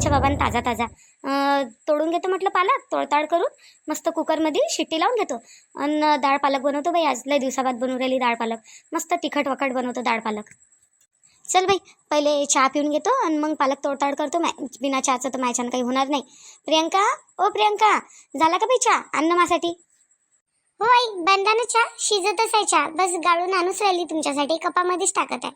स्वच्छ बाबान ताजा ताजा. तोडून घेतो म्हटलं पालक तोडताड करून मस्त कुकरमध्ये शिट्टी लावून घेतो. आणि डाळ पालक बनवतो बाई आज लय दिवसाबाद बनवून राहिली डाळ पालक. मस्त तिखट वखट बनवतो डाळ पालक. चल बाई पहिले चहा पिऊन घेतो आणि मग पालक तोडताड करतो मॅ बिना चहाचं तर माझ्यानं काही होणार नाही. प्रियंका ओ प्रियंका झाला का बाई चहा? अन्न मासाठी हो आई बंदानं चहा शिजतच आहे चहा. बस गाळून आणूच राहिली तुमच्यासाठी कपामध्येच टाकत आहे.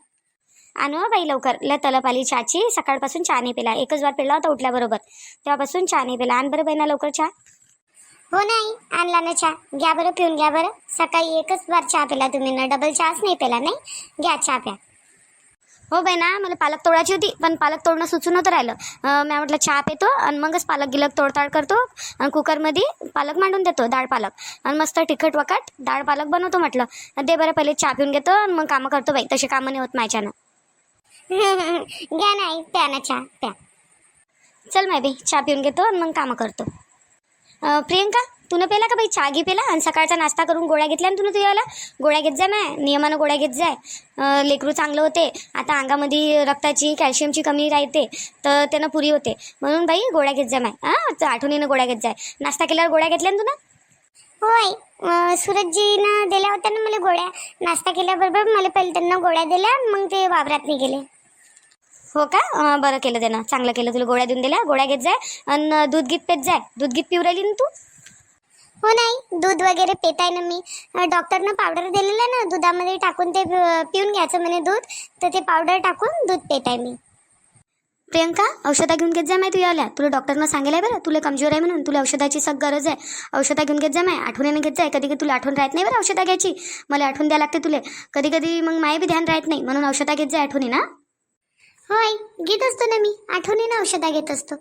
आणू बाई लवकर. लय तलप आली चहाची. सकाळपासून चहा नाही पिला. एकच वार पिला होता उठल्याबरोबर. तेव्हापासून चहा नाही पिला. आण बरं बाई ना लवकर चहा. हो नाही. आणला ना चहा. घ्या बरं पिऊन घ्या बरं. सकाळी एकच बार चहा पिला तुम्ही. ना डबल चहाच नाही पिला नाही? घ्या चहा प्या. हो बाई ना मला पालक तोडायची होती पण पालक तोडणं सुचून नव्हतं राहिलं. मी म्हटलं चहा पितो आणि मगच पालक गिलक तोडताड करतो. आणि कुकरमध्ये पालक मांडून देतो डाळ पालक. आणि मस्त तिखट वखट डाळ पालक बनवतो म्हटलं. दे बरं पहिले चहा पिऊन घेतो आणि मग कामं करतो बाई. तसे कामं नाही होत माझ्यानं. घ्या नाही प्या ना चहा प्या. चल माय बाई चहा पिऊन घेतो आणि मग कामं करतो. अं, प्रियंका तुनं पेला का बाई चहा घे पेला आणि सकाळचा नाश्ता करून गोळ्या घेतल्या ना तुला तुझ्याला गोळ्या घेत जाय माय नियमानं गोळ्या घेत जाय अं, लेकरू चांगलं होते. आता अंगामध्ये रक्ताची कॅल्शियमची कमी राहते तर त्यानं पुरी होते. म्हणून बाई गोळ्या घेत जाय माय. हां तर आठवणीनं गोळ्या घेत जाय नाश्ता केल्यावर गोळ्या घेतल्या ना तुला होय. अं, सूरजजीनं दिल्या होत्या ना मला गोळ्या. नाश्ता केल्याबरोबर मला पहिले त्यांना गोळ्या दिल्या मग ते वावरात नाही गेले हो का? बरं केलं त्यानं. चांगलं केलं. तुला गोळ्या देऊन दिल्या. गोळ्या घेत जाय आणि दूध गीत पेत जाय. दूध गीत पिऊ राहिली ना तू? हो नाही. दूध वगैरे पेताय ना मी. डॉक्टरनं पावडर दिलेलं आहे ना दुधामध्ये टाकून ते पिऊन घ्यायचं म्हणे दूध. तर ते पावडर टाकून दूध पेताय मी. प्रियंका औषधं घेऊन घेत जा माय तू यावल्या तुला डॉक्टरनं सांगेल बरं. तुला कमजोर आहे म्हणून. तुला औषधाची सग गरज आहे. औषधं घेऊन घेत जा माय. आठवणीने घेत जाय. कधी कधी तुला आठवण राहत नाही बरं औषधं घ्यायची. मला आठवण द्यायला लागते तुले. कधी कधी मग माय बी ध्यान राहत नाही. म्हणून औषधं घेत जाय आठवणी ना होय घेत असतो ना मी. आठवणीनं औषधा घेत असतो.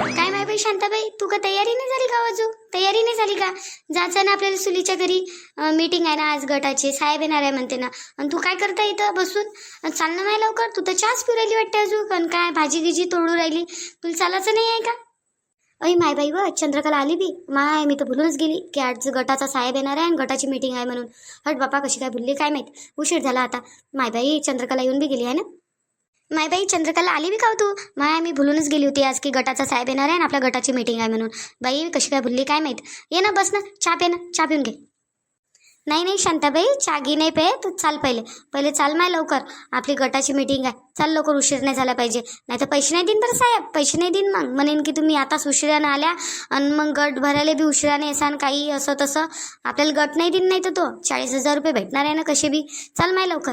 काय माय बाई शांताबाई तू का तयारी नाही झाली का हो वाजू तयारी नाही झाली का? जायचं ना आपल्याला सुलीच्या घरी मीटिंग आहे ना आज गटाची. साहेब येणार आहे म्हणते ना. आणि तू काय करता इथं बसून? अन चाल ना माय लवकर. तू तर चहाच पिरायली वाटते अजून. पण काय भाजी गिजी तोडू राहिली. तुला चालायचं नाही आहे का? अय माय बाई व चंद्रकला आली बी. माय मी तर भुलूनच गेली की आज गटाचा साहेब येणार आहे आणि गटाची मीटिंग आहे म्हणून. हट बापा कशी काय भुलली काय माहीत? उशीर झाला आता. माय बाई चंद्रकला येऊन बी गेली आहे ना? माय बाई चंद्रकला आली बी का तू? माय मी भुलूनच गेली होती आज की गटाचा साहेब येणार आहे ना आपल्या गटाची मीटिंग आहे म्हणून. बाई कशी काय भुलली काय माहीत? ये ना बस ना चहा पे ना चहा पिऊन घे. नाही नाही शांताबाई चागी नाही पे तू चाल पहिले. पहिले चाल माय लवकर. आपली गटाची मीटिंग आहे. चाल लवकर उशीर नाही झाला पाहिजे. नाही तर पैसे नाही देईन बरं साहेब. पैसे नाही देईन मग. म्हणेन की तुम्ही आताच उशिरानं आल्या आणि मग गट भरायला बी उशिराने येसान काही असं तसं. आपल्याला गट नाही देईन नाही तर तो. चाळीस हजार रुपये भेटणार आहे ना कसे बी. चाल माय लवकर.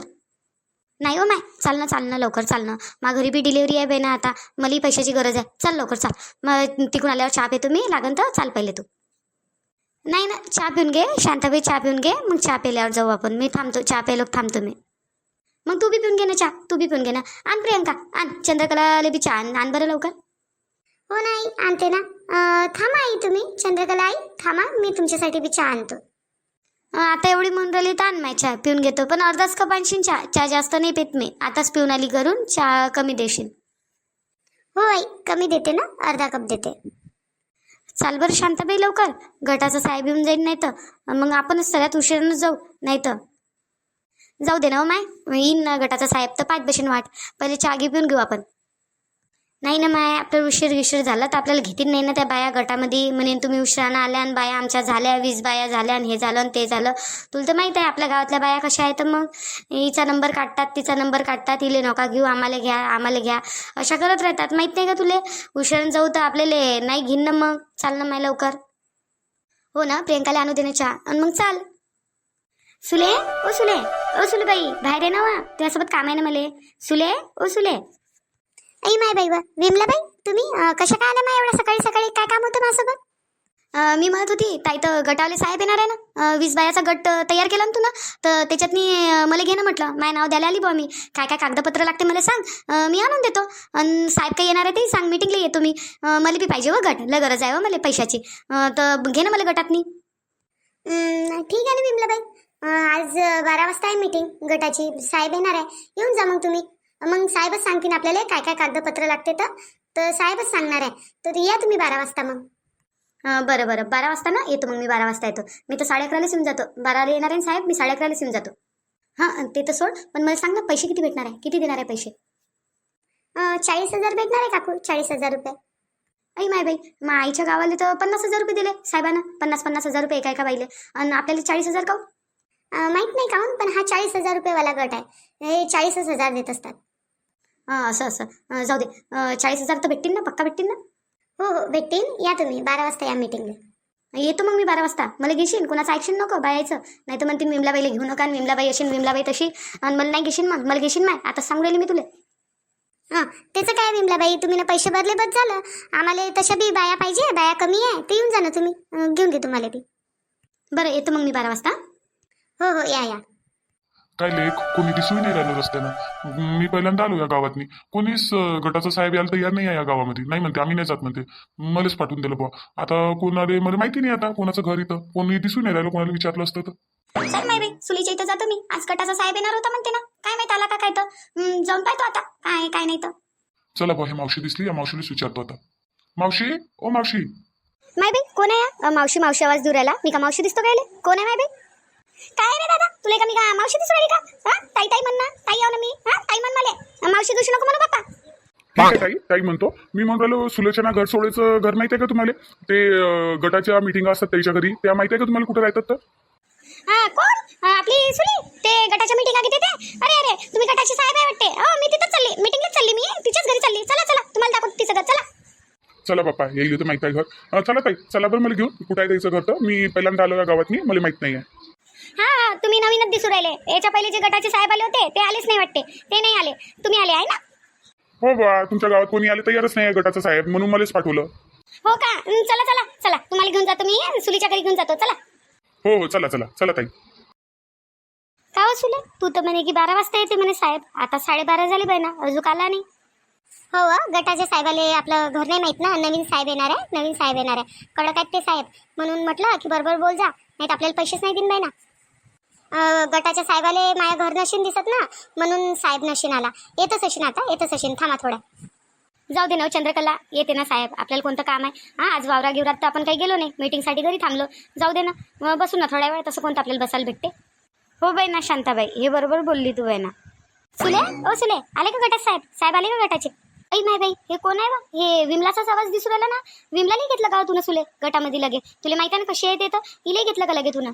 नाही हो माय. चाल ना चाल ना लवकर चाल ना. मा घरी बी डिलिव्हरी आहे बेना ना आता. मलाही पैशाची गरज आहे. चल लवकर चाल. मग तिकडून आल्यावर चहा पितो मी. लागन तर चाल पहिले तू. नाही ना चहा पिऊन घे. शांताबाई चहा पिऊन घे. मग चहा पेल्यावर जाऊ आपण. मी थांबतो. चहा प्यायलो थांबतो मी. मग तू बी पिऊन घे ना चहा. तू बी पिऊन घे ना. आण प्रियंका. आण. चंद्रकलाले बी चहा. आण. आण बरं लवकर. हो नाही आणते ना. थांबा आई तुम्ही. चंद्रकला आई थांबा. मी तुमच्यासाठी बी चहा आणतो. आता एवढी म्हणून राहिली तर आण माय चहा पिऊन घेतो पण अर्धाच कप आणशील चहा. चहा जास्त नाही पित मी. आताच पिऊन आली करून चहा कमी देशील हो आई कमी देते ना? अर्धा कप देते. चाल बरं शांताबाई लवकर. गटाचा साहेब येऊन जाईल नाही तर मग आपणच सगळ्यात उशिरानं जाऊ नाही तर जाऊ दे ना हो माय. येईन ना गटाचा साहेब. तर पाच बशीन वाट. पहिले चहा घे पिऊन घेऊ आपण. नाही ना माय आपल्याला उशीर गिशीर झाला तर आपल्याला घेतील नाही ना त्या बाया गटामध्ये. म्हणेन तुम्ही उशिरानं आल्या आणि बाया आमच्या झाल्या वीस बाया झाल्या आणि हे झालं आणि ते झालं. तुला तर माहीत आहे आपल्या गावातल्या बाया कशा आहेत मग? हिचा नंबर काढतात तिचा नंबर काढतात हिले नका घेऊ आम्हाला घ्या आम्हाला घ्या. अशा करत राहतात. माहीत नाही का तुले? उशिरानं जाऊ तर आपल्याला नाही घेईन ना मग? चाल ना माय लवकर. हो ना प्रियंकाला आणू देण्याच्या चहा. आणि मग चाल. सुले ओ सुले ओ सुले बाई बाहेर आहे ना वा. तुझ्यासोबत काम आहे ना मले. सुले ओ सुले. आई माय बाई विमला बाई तुम्ही कशा काय आल्या माय एवढ्या सकाळी सकाळी? काय काम होतं माझ्यासोबत? मी म्हणत होती ताई तर गटावले साहेब येणार आहे ना. वीस बायाचा गट तयार केला ना तू ना तर त्याच्यातनी मला घे ना म्हटलं. माझं नाव द्यायला आली बुवा मी. काय काय कागदपत्र लागते मला सांग. मी आणून देतो. आणि साहेब काही येणार आहे ते सांग मीटिंगला येतो मी. मला बी पाहिजे व गट. लय गरज आहे व मला पैशाची. तर घे ना मला गटातनी. ठीक आहे ना विमला बाई अं, आज बारा वाजता आहे मीटिंग. गटाची साहेब येणार आहे. येऊन जा मग तुम्ही. मग साहेबच सांगतील आपल्याला काय काय कागदपत्र लागते तर. तर साहेबच सांगणार आहे. तर या तुम्ही बारा वाजता मग. बरं बरं. बारा वाजता ना? येतो मग मी बारा वाजता येतो. मी तर साडे अकरालाच येऊन जातो. बाराला येणार आहे ना साहेब? मी साडे अकरालाच येऊन जातो. हां ते तर सोड. पण मला सांग ना पैसे किती भेटणार आहे? किती देणार आहे पैसे? चाळीस हजार भेटणार आहे काकू. चाळीस हजार रुपये. आई माय बाई. मग आईच्या गावाला तर पन्नास हजार रुपये दिले साहेबांना. पन्नास पन्नास हजार रुपये एका एका बाईले. आणि आपल्याला चाळीस हजार काऊ माहीत नाही काहून पण हा चाळीस हजार रुपयेवाला गट आहे. हे चाळीसच हजार देत असतात. असं असं. जाऊ दे चाळीस हजार तर भेटतील ना? पक्का भेटतील ना? हो हो. भेटतील. या तुम्ही. बारा वाजता या मीटिंगला येतो मग मी बारा वाजता. मला घेशील? कोणाचं ॲक्शन नको? बायाचं नाही तर म्हणते विमलाबाईला घेऊ नका विमलाबाई अशी विमलाबाई तशी. आणि मला नाही घेशील मग? मला घेशील माय? आता सांगू राहिली मी तुला. हां. त्याचं काय विमलाबाई? तुम्ही ना पैसे भरले बस झालं. आम्हाला तशा बी बाया पाहिजे. बाया कमी आहे. ते येऊन जा ना तुम्ही. घेऊन घे तुम्हाला बी. बरं येतो मग मी बारा वाजता. हो हो. या या. काय लेख कोणी दिसून नाही राहिलं रस्त्यानं. मी पहिल्यांदा आलो या गावातनी कोणीच गटाचा साहेब यायला तयार नाही या गावामध्ये. नाही म्हणते आम्ही नाही जात म्हणते. मलाच पाठवून दिलं बुवा. आता कोणाला मला माहिती नाही आता कोणाचं घर इथं. कोणी दिसून नाही राहिलं कोणाला विचारलं असतं तर. चल माय बाई सुलीच्या इथं जातो मी. आज गटाचा साहेब येणार होता म्हणते ना. काय माहीत आला का काय तर? जाऊन पाहतो आता. काय काय नाही तर. चला बुवा हे मावशी दिसली. या मावशीलाच विचारतो आता. मावशी? ओ मावशी. माय बाई कोण आहे हा? अ, मावशी मावशी आवाज दूर आला मी का मावशी दिसतो काय कोण आहे माय बाई? काय रे दादा? तुला का मी का मावशी दिसू राहिली का? हा? ताई ताई म्हण ना. ताई आहो ना मी. हा? ताई म्हण मला. मावशी दिसू नको म्हणू बाप्पा ठीक आहे ताई. ताई म्हणतो. मी म्हणून राहिलो सुलोचना घर सोडेचं घर माहिती आहे का तुम्हाला? ते अं, गटाच्या मिटिंग असतात त्याच्या घरी. त्या माहिती आहे का तुम्हाला कुठे राहतात तर? हा कोण? आपली सुली ते गटाच्या मीटिंग घेते ते अरे अरे तुम्ही गटाची साहेब आहे वाटते. हो मी तिथंच चालली. मीटिंगलाच चालली मी. तिच्याच घरी चालली. चला चला. तुम्हाला दाखवतो तिचं घर चला. चला बाप्पा येईल तर माहिती आहे घर. अं, चला ताई. चला बरं मला घेऊन. कुठं आहे त्याचं घर तर? मी पहिल्यांदा आलो या गावातनी मला माहीत नाही आहे हा हा, तुम्ही नवीनच दिसू राहिले. याच्या पहिले जे गटाचे साहेब आले होते ते आलेच नाही वाटते. ते नाही आले. तुम्ही आले आहे ना? हो बा तुमच्या गावात कोणी आले तयारच नाही गटाचा साहेब म्हणून मलाच पाठवलं. हो का? हं, चला चला चला. तुम्हाला घेऊन जातो मी सुलीच्या घरी घेऊन जातो. चला. हो हो चला चला चला ताई. का हो सुले? तू तर म्हणे की बारा वाजता येते म्हणे साहेब. आता साडेबारा झाली बाय ना अजून आला नाही. हो व, गटाच्या साहेबाले आपलं घर नाही माहीत ना. नवीन साहेब येणार आहे नवीन साहेब येणार आहे. कडक आहेत ते साहेब. म्हणून म्हटलं की बरोबर बोल जा. नाही तर आपल्याला पैसेच नाही देईन बाई ना. गटाच्या साहेबाले माझ्या घर नशीन दिसत ना म्हणून साहेब नशीन आला. येतच अशीन आता येतच अशीन. थांबा थोडा. जाऊ दे ना हो, चंद्रकला. येते ना साहेब. आपल्याला कोणतं काम आहे? हा आज वावरा गिवरात तर आपण काही गेलो नाही. मीटिंगसाठी घरी थांबलो. जाऊ दे ना. बसू ना थोड्या वेळ. तसं कोणतं आपल्याला बसायला भेटते? हो बाई ना शांताबाई. हे बरोबर बोलली तू बाई ना सुले? ओ सुले आले का गटात साहेब? साहेब आले का गटाचे? ऐ माय बाई हे कोण आहे बा? हे विमलाचाच आवाज दिसू राहिला ना? विमला नाही घेतलं का हो तुला सुले? गटामध्ये लगे. तुला माहिती आहे ना कशी आहे ते तर? इले घेतलं का लगे तुला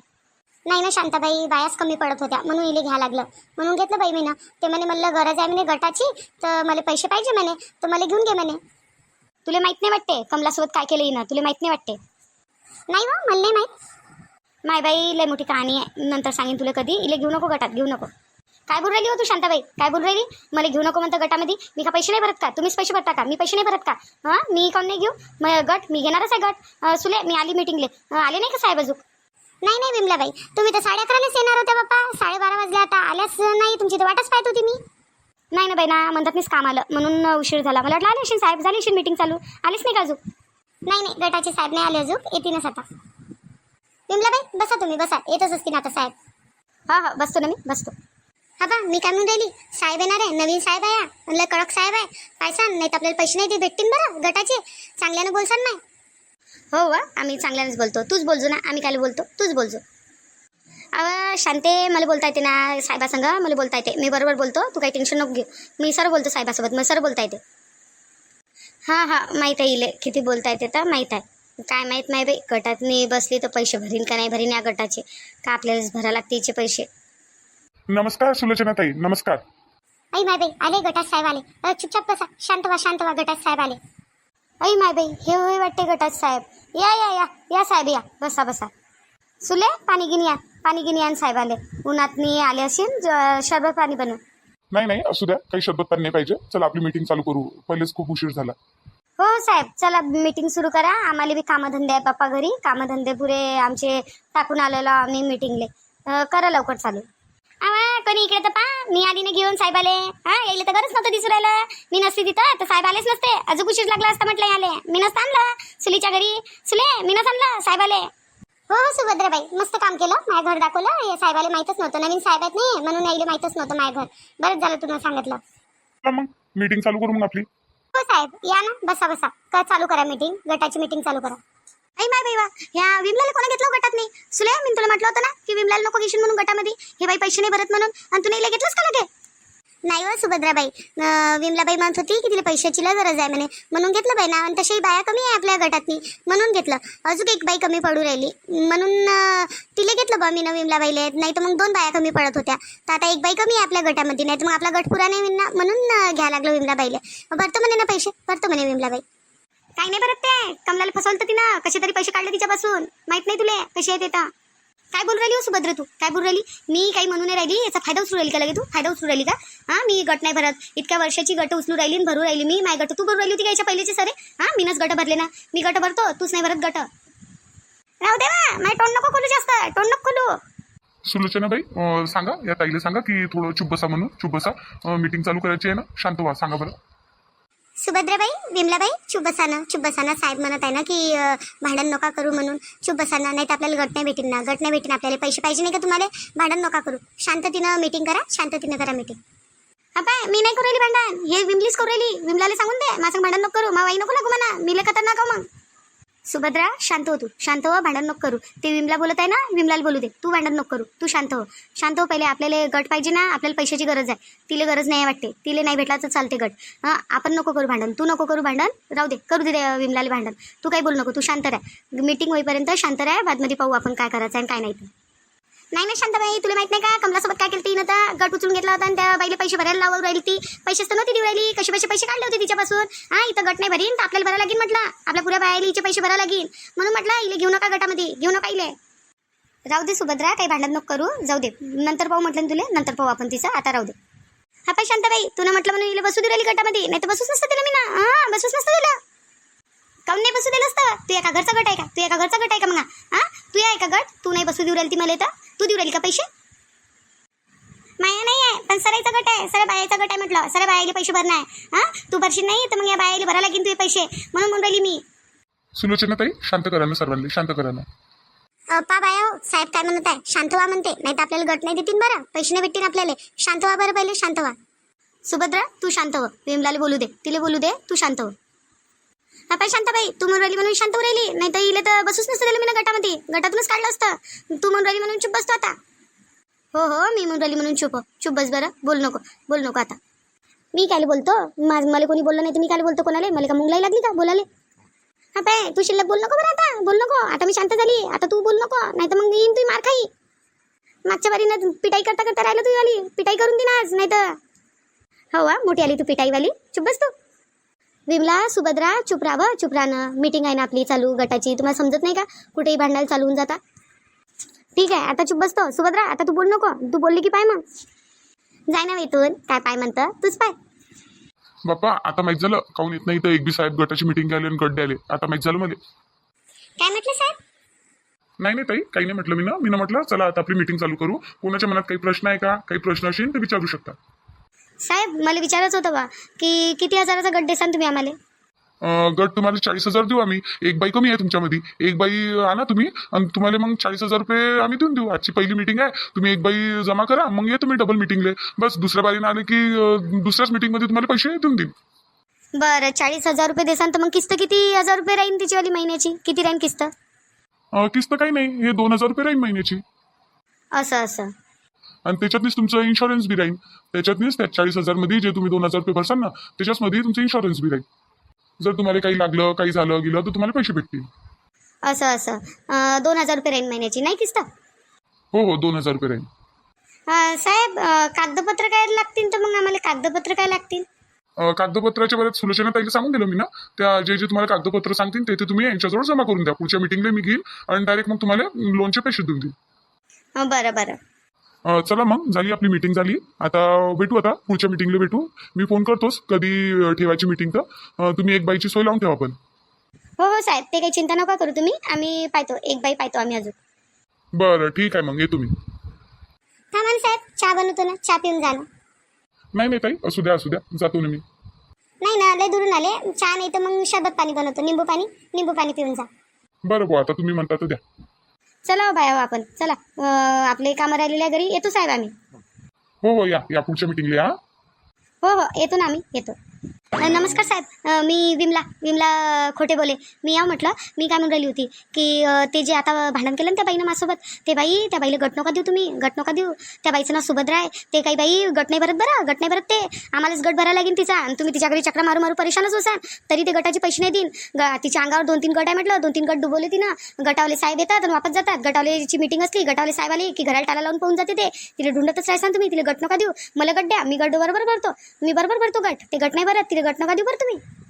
नाही ना शांताबाई बायाच कमी पडत होत्या. म्हणून इले घ्या लागलं. म्हणून घेतलं बाई मी ना ते म्हणे म्हणलं गरज आहे म्हणे गटाची तर मला पैसे पाहिजे म्हणे तर मला घेऊन घे म्हणे. तुला माहीत नाही वाटते? कमलासोबत काय केलं ना तुला माहीत नाही वाटते? नाही मग मला नाही माहीत. माय बाई लय मोठी कहाणी आहे. नंतर सांगेन तुला कधी. इले घेऊ नको गटात घेऊ नको. काय बोल राहिली हो तू शांताबाई? काय बोल राहिली? मला घेऊ नको म्हणतं गटामध्ये. मी का पैसे नाही भरत का? तुम्हीच पैसे भरता का? मी पैसे नाही भरत का? हां? मी काऊन नाही घेऊ? मग गट मी घेणारच आहे गट. सुले मी आली मीटिंगले आले नाही का साहेब अजून? नाही नाही विमलाबाई. तुम्ही तर साडे अकरालाच येणार होत्या बाप्पा. साडेबारा वाजले आता. आल्यास नाही. तुमची तर वाटच पाहत होती मी. नाही ना बाई ना म्हणतात मीच काम आलं. म्हणून उशीर झाला. मला वाटलं आले असेल साहेब. झाली असेल मीटिंग चालू. आलीच नाही का अजून? नाही नाही. गटाचे साहेब नाही आले अजून. येतीनच आता. विमलाबाई बसा तुम्ही. बसा. येतच असतील आता साहेब. हा हा. बसतो ना मी. बसतो. हा बा मी काय म्हणून राहिली? साहेब येणार आहे. नवीन साहेब आहे म्हणलं कडक साहेब आहे. पैसा नाही तर आपल्याला पैसे नाही ते भेटतील बरं गटाचे. चांगल्यानं बोलसान नाही हो वा आम्ही चांगल्यानेच बोलतो. तूच बोलजो ना आम्ही काय बोलतो? तूच बोलजो अव शांते मला बोलता येते ना साहेबासंग मला बोलता येते. मी बरोबर बोलतो तू काही टेन्शन नको घेऊ. मी सर बोलतो साहेबासोबत मला सर बोलता येते. हां हां माहीत आहे इले. किती बोलता येते तर माहीत आहे. काय माहीत नाही बाई गटात मी बसली तर पैसे भरीन का नाही भरीन या गटाचे? का आपल्यालाच भरा लागते याचे पैसे? नमस्कार सुलोचना ताई. नमस्कार. आई माय बाई आले गटात साहेब आले. अ, चुपचाप बसा. शांत व्हा शांत व्हा गटात साहेब आले. ऐ माय बाई हे होय वाटते गटात साहेब? या या या या साहेब या. बसा बसा. सुले पाणी घेऊन या पाणी घेऊन या न साहेब आले उन्हातनी आले असेल ज- शरबत पाणी बनव नाही नाही असू द्या काही शब्द पण नाही पाहिजे. चला आपली मीटिंग चालू करू. पहिलेच खूप उशीर झाला. हो साहेब. चला मीटिंग सुरू करा. आम्हाला बी कामधंदे आहे पप्पा घरी. कामधंदे पुरे आमचे टाकून आलेलो आम्ही मीटिंगले अं, करा लवकर चालू. आवा कोणी इकडे तर पा. मी आली ना घेऊन साहेब आले हा यायला तर गरज नव्हतं दिसू राहिलं. मी नसते तिथं तर साहेब आलेच नसते. अजून उशीर लागला असता म्हटलं आले मी नसतं आणलं. सुलीच्या घरी. सुले मी नसतं आणलं साहेब आले हो हो सुभद्राबाई मस्त काम केलं. माझ्या घर दाखवलं. हे साहेबाला माहीतच नव्हतं. नवीन साहेब आहेत नाही म्हणून यायला माहीतच नव्हतं माझ्या घर. बरंच झालं तुला सांगितलं. चला मग मीटिंग चालू करू मग आपली. हो साहेब. या ना बसा बसा. का चालू करा मीटिंग गटाची मीटिंग चालू करा. ऐ माय बाई वा. ह्या विमलाला कोणा घेतलं गटात नाही? सुले मी तुला म्हटलं होतं ना की विमलाला नको घेशील म्हणून गटामध्ये. हे बाई पैसे नाही भरत म्हणून. आणि तू नाही घेतलंस का लगे? नाही हो सुभद्राबाई. विमलाबाई म्हणत होती की तिला पैशाची लय गरज आहे म्हणे. म्हणून घेतलं बाई ना आणि तशाही बाया कमी आहे आपल्या गटातनी. म्हणून घेतलं. अजून एक बाई कमी पडू राहिली. म्हणून तिला घेतलं बा मी ना विमलाबाईले. नाही तर मग दोन बाया कमी पडत होत्या. तर आता एक बाई कमी आहे आपल्या गटामध्ये. नाही तर मग आपला गट पुरा नाही म्हणून घ्यायला लागलो विमलाबाईले. भरतो म्हणे ना पैसे? भरतो म्हणे विमलाबाई. काय नाही भरत ते. कमलाला फसवलं तर तिनं. कसे तरी पैसे काढले तिच्यापासून. माहीत नाही तुले. कसे आहेत येतात काय बोलू राहिली हो सुभद्र तू? काय बोलू राहिली? मी काही म्हणून नाही राहिली. याचा फायदा उचलू राहिली का लगे तू? फायदा उचलू राहिली का? हा मी गट नाही भरत. इतक्या वर्षाची गट उचलू राहिली भरू राहिली मी. My gut. तू भरू राहिली होती का याच्या पहिलेचे सरे हा मीनच गट भरले ना. मी गट भरतो. तूच नाही भरत गट. राहू दे माय माझी तोंड नको खोलू जास्त. तोंड नको खोलू. सुलोचना बाई सांगा. या ताईला सांगा की थोडं चुप बसा म्हणून. चुप बसा मीटिंग चालू करायची आहे ना? शांत व्हा. सांगा बरं. सुभद्राबाई विमलाबाई चुप बसाना चुप बसाना साहेब म्हणत आहे ना की भांडण नका करू म्हणून. चुप बसाना नाही तर आपल्याला गट नाही भेटेन ना गट नाही भेटेन आपल्याला. पैसे पाहिजे नाही का तुम्हाला? भांडण नका करू. शांततीनं मीटिंग करा. शांततीनं करा मीटिंग अपाय मी नाही करू राहिली भांडण. हे विमलीच करू राहिली. विमलाला सांगून दे. माझं भांडण नको करू. मावाई नको लागू म्हणा मी लय खतरनाक मग. सुभद्रा शांत हो तू. शांत हो भांडण नको करू. ते विमला बोलत आहे ना? विमलाला बोलू दे. तू भांडण नको करू. तू शांत हो. शांत हो पहिले आपल्याला गट पाहिजे ना? आपल्याला पैशाची गरज आहे. तिला गरज नाही आहे वाटते. तिला नाही भेटला तर चालते गट. हां? आपण नको करू भांडण. तू नको करू भांडण. राहू दे. करू दे विमलाला भांडण. तू काही बोलू नको. तू शांत राह. मीटिंग होईपर्यंत शांत राह. बादमध्ये पाहू आपण काय करायचं आणि काय नाही नाही ना शांताबाई तुला माहीत नाही का? कमलासोबत काय केलं तिनं तर गट उचलून घेतला होता आणि त्या बाईला पैसे भरायला लावून राहिली ती. पैसेच तर नव्हती देऊ राहिली. कसे पैसे पैसे काढले होते तिच्यापासून? हा इथं गट नाही भरीन तर आपल्याला भरायला लागेल म्हटलं. आपल्या पुऱ्या बायाला हिचे पैसे भरायला लागेल. म्हणून म्हटलं इले घेऊ नका गटामध्ये घेऊ नका इले. राहू दे सुभद्रा काही भांडण नको करू. जाऊ दे. नंतर पाहू म्हटलं तुले तुला. नंतर पाहू आपण तिचं. आता राहू दे. हा पाय शांताबाई तुला म्हटलं म्हणून इले बसू दे राहिली गटामध्ये. नाही तर बसूच नसतं दिलं मी ना. हा बसूच नसतं दिलं काऊन नाही बसू दिलं असतं तू एका घरचा गट आहे का? तू एका घरचा गट आहे का मग हा? तू आहे का गट. तू नाही बसू देऊ राहिली ती मला तर. तू देऊ राहिली का पैसे? माया नाही आहे पण सराईचा गट आहे. सर बायाचा गट आहे म्हटलं. सर बायाला पैसे भरणं आहे. हा? तू भरशील नाही तर मग या बायाला भरायला लागेल तुझे पैसे. म्हणून म्हणून राहिली मी. सुलोचनाताई शांत करा ना सर्वांनी शांत करा ना. अ, पा बाया हो साहेब काय म्हणत आहे? शांत व्हा म्हणते. नाही तर आपल्याला गट नाही देतील बरं. पैसे नाही भेटतील आपल्याला. शांत व्हा बरं पहिले शांत व्हा. सुभद्रा तू शांत हो. विमलाला बोलू दे. तिला बोलू दे. तू शांत हो. हा पाय शांताबाई तू म्हणून राहिली म्हणून शांत राहिली नाही तर इले तर बसूच नसतं दिलं मी ना गटामध्ये. गटातूनच काढलं असतं. तू म्हणून राहिली म्हणून चुप बसतो आता. हो हो मी म्हणून राहिली म्हणून चुप. चुप बस बरं. बोल नको. बोल नको आता. मी काय बोलतो? माझ मला कोणी बोललं नाही तर मी काय बोलतो कोणाला? मला का मुंगलाई लागली का बोलाले हा पाय तू शिल्लक बोल नको बरं आता. बोल नको. आता मी शांत झाली. आता तू बोल नको. नाही तर मग येईन तुम्ही मार खाई. मागच्या वारीनं पिटाई करता करता राहिलं तू आली पिटाई करून दे आज. नाही तर हो वा मोठी आली तू पिटाईवाली. चुप बस तू. विमला सुभद्रा चुप राहावं चुप राहणं मीटिंग आहे ना आपली चालू गटाची. तुम्हाला समजत नाही का? कुठेही भांडायला चालवून जाता? ठीक आहे आता चुप बसतो. सुभद्रा आता तू बोल नको. तू बोलली की पाय मग. जाय ना इथून काय पाय म्हणतं? तूच पाय. बाप्पा आता माहीत झालं. काऊन येत नाही तर एक बी साहेब गटाची मीटिंग घ्यायला आणि गट द्यायला आता माहीत झालं मला. काय म्हटलं साहेब? नाही नाही ताई काही नाही म्हटलं मी ना मी ना म्हटलं चला आता आपली मीटिंग चालू करू. कोणाच्या मनात काही प्रश्न आहे का? काही प्रश्न असेल तर विचारू शकता. साहेब मला विचारायचं होतं बा की किती हजाराचा गड्डे सांग तुम्ही आम्हाला? अं, गट तुम्हाला चाळीस हजार देऊ आम्ही. एक बाई कमी आहे तुमच्यामध्ये. एक बाई आणा तुम्ही आणि तुम्हाला मग चाळीस हजार रुपये आम्ही देऊन देऊ. आजची पहिली मीटिंग आहे. तुम्ही एक बाई जमा करा मग ये तुम्ही डबल मीटिंगले बस दुसऱ्या बाईनं आले की अं, दुसऱ्याच मीटिंगमध्ये तुम्हाला पैसे देऊन देईल. बरं चाळीस हजार रुपये देसान तर मग किस्त किती हजार रुपये राहीन तिचीवाली महिन्याची? किती राहीन किस्त? अं, किस्त काही नाही. हे दोन हजार रुपये राहील महिन्याची. असं असं. आणि त्याच्यातनीच तुमचं इन्शुरन्स बी राहील. त्याच्यातनीच त्या चाळीस हजारमध्ये जे तुम्ही दोन हजार रुपये भरसाल ना त्याच्याचमध्ये तुमचं इन्शुरन्स बी राहील. जर तुम्हाला काही लागलं काही झालं गेलं तर तुम्हाला पैसे भेटतील. असं असं. अं, दोन हजार रुपये राहीन महिन्याची नाही किस्त? हो हो दोन हजार रुपये राहील. अं, साहेब अं, कागदपत्र काय लागतील तर मग आम्हाला कागदपत्र काय लागतील? अं, कागदपत्राच्या बऱ्याच सुलोचना ताईला सांगून दिलं मी ना. त्या जे जे तुम्हाला कागदपत्र सांगतील ते ते तुम्ही यांच्याजवळ जमा करून द्या. पुढच्या मीटिंगला मी घेईन आणि डायरेक्ट मग तुम्हाला लोनचे पैसे देऊन देईन अं, बरं बरं. अं, चला मग झाली आपली मीटिंग झाली. आता भेटू आता पुढच्या मीटिंगला भेटू. मी फोन करतोच कधी अं, ठेवायची मीटिंग तर. अं, तुम्ही एक बाईची सोय लावून ठेवा पण. हो हो साहेब. ते काही चिंता नका करू तुम्ही. आम्ही पाहतो. एक बाई पाहतो आम्ही अजून. बरं ठीक आहे मग. येतो मी थांबा ना साहेब. चहा बनवतो ना. चहा पिऊन जा ना. नाही नाही ताई. असू द्या असू द्या. जातो ना मी. नाही ना लय दुरून आले. चहा नाही तर मग शरबत पाणी बनवतो. निंबू पाणी. निंबू पाणी पिऊन जा. बरं बुवा. आता तुम्ही म्हणता तर द्या. चला हो बाया हो आपण. चला. आपले कामं राहिलेले आहे घरी. येतो साहेब आम्ही. हो हो या. या पुढच्या मीटिंगला हो हो. येतो ना आम्ही. येतो. नमस्कार साहेब. मी विमला विमला खोटे बोले. मी या म्हटलं मी काय म्हणून राहिली होती की ते जे आता भांडण केलं ना त्या बाईनं माझ्यासोबत ते बाई त्या बाईला गट नका देऊ तुम्ही गट नका देऊ. त्या बाईचं नाव सुभद्रा आहे. ते काही बाई गट नाही भरत बरं गट नाही भरत ते. आम्हालाच गट भरायला लागेल तिचा. आणि तुम्ही तिच्या घरी चक्रा मारू मारू परेशानच होसान. तरी ते गटाचे पैसे नाही देईन. ग- तिच्या अंगावर दोन तीन गट आहे म्हटलं. दोन तीन गट डुबवले तिनं. गटावले साहेब येतात आणि वापस जातात. गटावलेची मीटिंग असली गटावले साहेब आले की घराला टाला लावून पाहून जाते ते. तिला ढुंडतच राहसान तुम्ही. तिला गट नका देऊ. मला गट द्या. मी गट बरोबर भरतो. मी बरोबर भरतो गट. ते गट नाही भरत. घटना गट नका देऊ बरं तुम्ही.